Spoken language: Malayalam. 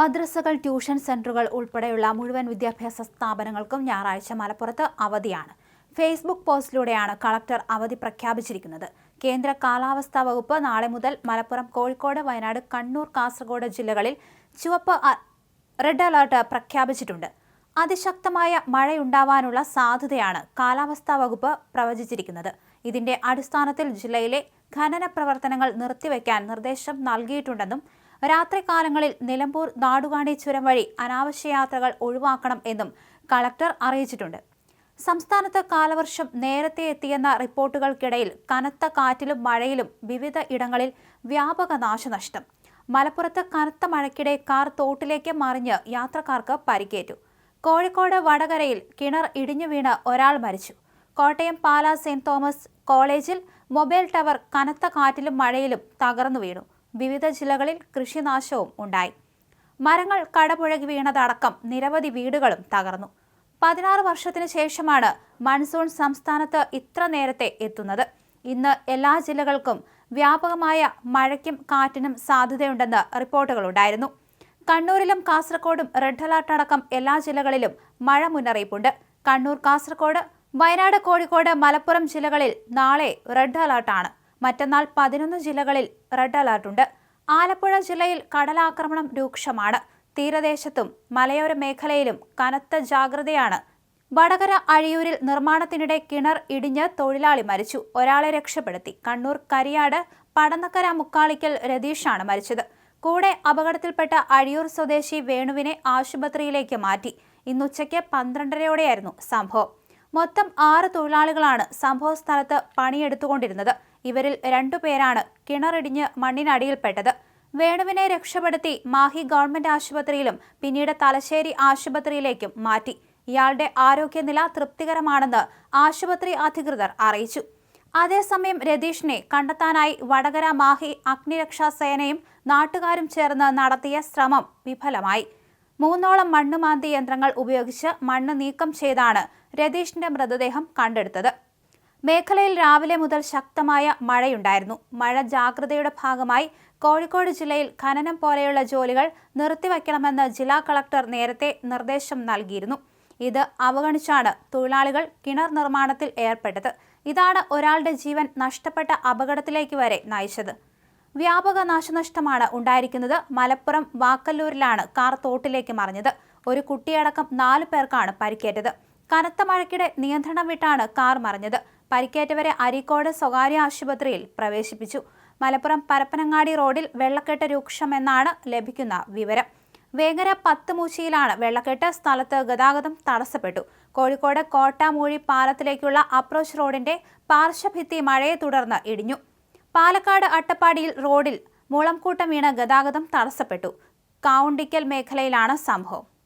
മദ്രസകൾ ട്യൂഷൻ സെന്ററുകൾ ഉൾപ്പെടെയുള്ള മുഴുവൻ വിദ്യാഭ്യാസ സ്ഥാപനങ്ങൾക്കും ഞായറാഴ്ച മലപ്പുറത്ത് അവധിയാണ്. ഫേസ്ബുക്ക് പോസ്റ്റിലൂടെയാണ് കളക്ടർ അവധി പ്രഖ്യാപിച്ചിരിക്കുന്നത്. കേന്ദ്ര കാലാവസ്ഥാ വകുപ്പ് നാളെ മുതൽ മലപ്പുറം കോഴിക്കോട് വയനാട് കണ്ണൂർ കാസർഗോഡ് ജില്ലകളിൽ ചുവപ്പ് റെഡ് അലർട്ട് പ്രഖ്യാപിച്ചിട്ടുണ്ട്. അതിശക്തമായ മഴയുണ്ടാവാനുള്ള സാധ്യതയാണ് കാലാവസ്ഥാ വകുപ്പ് പ്രവചിച്ചിരിക്കുന്നത്. ഇതിന്റെ അടിസ്ഥാനത്തിൽ ജില്ലയിലെ ഖനന പ്രവർത്തനങ്ങൾ നിർത്തിവെക്കാൻ നിർദ്ദേശം നൽകിയിട്ടുണ്ടെന്നും രാത്രികാലങ്ങളിൽ നിലമ്പൂർ നാടുകാണി ചുരം വഴി അനാവശ്യ യാത്രകൾ ഒഴിവാക്കണം എന്നും കളക്ടർ അറിയിച്ചിട്ടുണ്ട്. സംസ്ഥാനത്ത് കാലവർഷം നേരത്തെ എത്തിയെന്ന റിപ്പോർട്ടുകൾക്കിടയിൽ കനത്ത കാറ്റിലും മഴയിലും വിവിധ ഇടങ്ങളിൽ വ്യാപക നാശനഷ്ടം. മലപ്പുറത്ത് കനത്ത മഴയ്ക്കിടെ കാർ തോട്ടിലേക്ക് മറിഞ്ഞ് യാത്രക്കാർക്ക് പരിക്കേറ്റു. കോഴിക്കോട് വടകരയിൽ കിണർ ഇടിഞ്ഞു വീണ് ഒരാൾ മരിച്ചു. കോട്ടയം പാലാ സെന്റ് തോമസ് കോളേജിൽ മൊബൈൽ ടവർ കനത്ത കാറ്റിലും മഴയിലും തകർന്നു വീണു. വിവിധ ജില്ലകളിൽ കൃഷിനാശവും ഉണ്ടായി. മരങ്ങൾ കടപുഴകി വീണതടക്കം നിരവധി വീടുകളും തകർന്നു. പതിനാറ് വർഷത്തിനു ശേഷമാണ് മൺസൂൺ സംസ്ഥാനത്ത് ഇത്ര നേരത്തെ എത്തുന്നത്. ഇന്ന് എല്ലാ ജില്ലകൾക്കും വ്യാപകമായ മഴയ്ക്കും കാറ്റിനും സാധ്യതയുണ്ടെന്ന് റിപ്പോർട്ടുകളുണ്ടായിരുന്നു കണ്ണൂരിലും കാസർഗോഡും റെഡ് അലർട്ട് അടക്കം എല്ലാ ജില്ലകളിലും മഴ മുന്നറിയിപ്പുണ്ട്. കണ്ണൂർ കാസർഗോഡ് വയനാട് കോഴിക്കോട് മലപ്പുറം ജില്ലകളിൽ നാളെ റെഡ് അലർട്ടാണ്. മറ്റന്നാൾ പതിനൊന്ന് ജില്ലകളിൽ റെഡ് അലർട്ടുണ്ട് ആലപ്പുഴ ജില്ലയിൽ കടലാക്രമണം രൂക്ഷമാണ്. തീരദേശത്തും മലയോര മേഖലയിലും കനത്ത ജാഗ്രതയാണ്. വടകര അഴിയൂരിൽ നിർമ്മാണത്തിനിടെ കിണർ ഇടിഞ്ഞ് തൊഴിലാളി മരിച്ചു. ഒരാളെ രക്ഷപ്പെടുത്തി. കണ്ണൂർ കരിയാട് പടന്നക്കര മുക്കാളിക്കൽ രതീഷാണ് മരിച്ചത്. കൂടെ അപകടത്തിൽപ്പെട്ട അഴിയൂർ സ്വദേശി വേണുവിനെ ആശുപത്രിയിലേക്ക് മാറ്റി. ഇന്നുച്ചയ്ക്ക് പന്ത്രണ്ടരയോടെയായിരുന്നു സംഭവം. മൊത്തം ആറ് തൊഴിലാളികളാണ് സംഭവ സ്ഥലത്ത് പണിയെടുത്തുകൊണ്ടിരുന്നത്. ഇവരിൽ രണ്ടുപേരാണ് കിണറിടിഞ്ഞ് മണ്ണിനടിയിൽപ്പെട്ടത്. വേണുവിനെ രക്ഷപ്പെടുത്തി മാഹി ഗവൺമെന്റ് ആശുപത്രിയിലും പിന്നീട് തലശ്ശേരി ആശുപത്രിയിലേക്കും മാറ്റി. ഇയാളുടെ ആരോഗ്യനില തൃപ്തികരമാണെന്ന് ആശുപത്രി അധികൃതർ അറിയിച്ചു. അതേസമയം രതീഷിനെ കണ്ടെത്താനായി വടകര മാഹി അഗ്നിരക്ഷാ സേനയും നാട്ടുകാരും ചേർന്ന് നടത്തിയ ശ്രമം വിഫലമായി. മൂന്നോളം മണ്ണുമാന്തി യന്ത്രങ്ങൾ ഉപയോഗിച്ച് മണ്ണ് നീക്കം ചെയ്താണ് രതീഷിന്റെ മൃതദേഹം കണ്ടെടുത്തത്. മേഖലയിൽ രാവിലെ മുതൽ ശക്തമായ മഴയുണ്ടായിരുന്നു. മഴ ജാഗ്രതയുടെ ഭാഗമായി കോഴിക്കോട് ജില്ലയിൽ ഖനനം പോലെയുള്ള ജോലികൾ നിർത്തിവയ്ക്കണമെന്ന് ജില്ലാ കളക്ടർ നേരത്തെ നിർദ്ദേശം നൽകിയിരുന്നു. ഇത് അവഗണിച്ചാണ് തൊഴിലാളികൾ കിണർ നിർമ്മാണത്തിൽ ഏർപ്പെട്ടത്. ഇതാണ് ഒരാളുടെ ജീവൻ നഷ്ടപ്പെട്ട അപകടത്തിലേക്ക് വരെ നയിച്ചത്. വ്യാപക നാശനഷ്ടമാണ് ഉണ്ടായിരിക്കുന്നത്. മലപ്പുറം വാക്കല്ലൂരിലാണ് കാർ തോട്ടിലേക്ക് മറിഞ്ഞത്. ഒരു കുട്ടിയടക്കം നാലു പേർക്കാണ് പരിക്കേറ്റത്. കനത്ത മഴയ്ക്കിടെ നിയന്ത്രണം വിട്ടാണ് കാർ മറിഞ്ഞത്. പരിക്കേറ്റവരെ അരീക്കോട് സ്വകാര്യ ആശുപത്രിയിൽ പ്രവേശിപ്പിച്ചു. മലപ്പുറം പരപ്പനങ്ങാടി റോഡിൽ വെള്ളക്കെട്ട് രൂക്ഷമെന്നാണ് ലഭിക്കുന്ന വിവരം. വേങ്ങര പത്ത് മൂശിയിലാണ് വെള്ളക്കെട്ട് സ്ഥലത്ത് ഗതാഗതം തടസ്സപ്പെട്ടു. കോഴിക്കോട് കോട്ടാമൂഴി പാലത്തിലേക്കുള്ള അപ്രോച്ച് റോഡിന്റെ പാർശ്വഭിത്തി മഴയെ തുടർന്ന് ഇടിഞ്ഞു. പാലക്കാട് അട്ടപ്പാടിയിൽ റോഡിൽ മുളംകൂട്ടം വീണ് ഗതാഗതം തടസ്സപ്പെട്ടു. കാവുണ്ടിക്കൽ മേഖലയിലാണ് സംഭവം.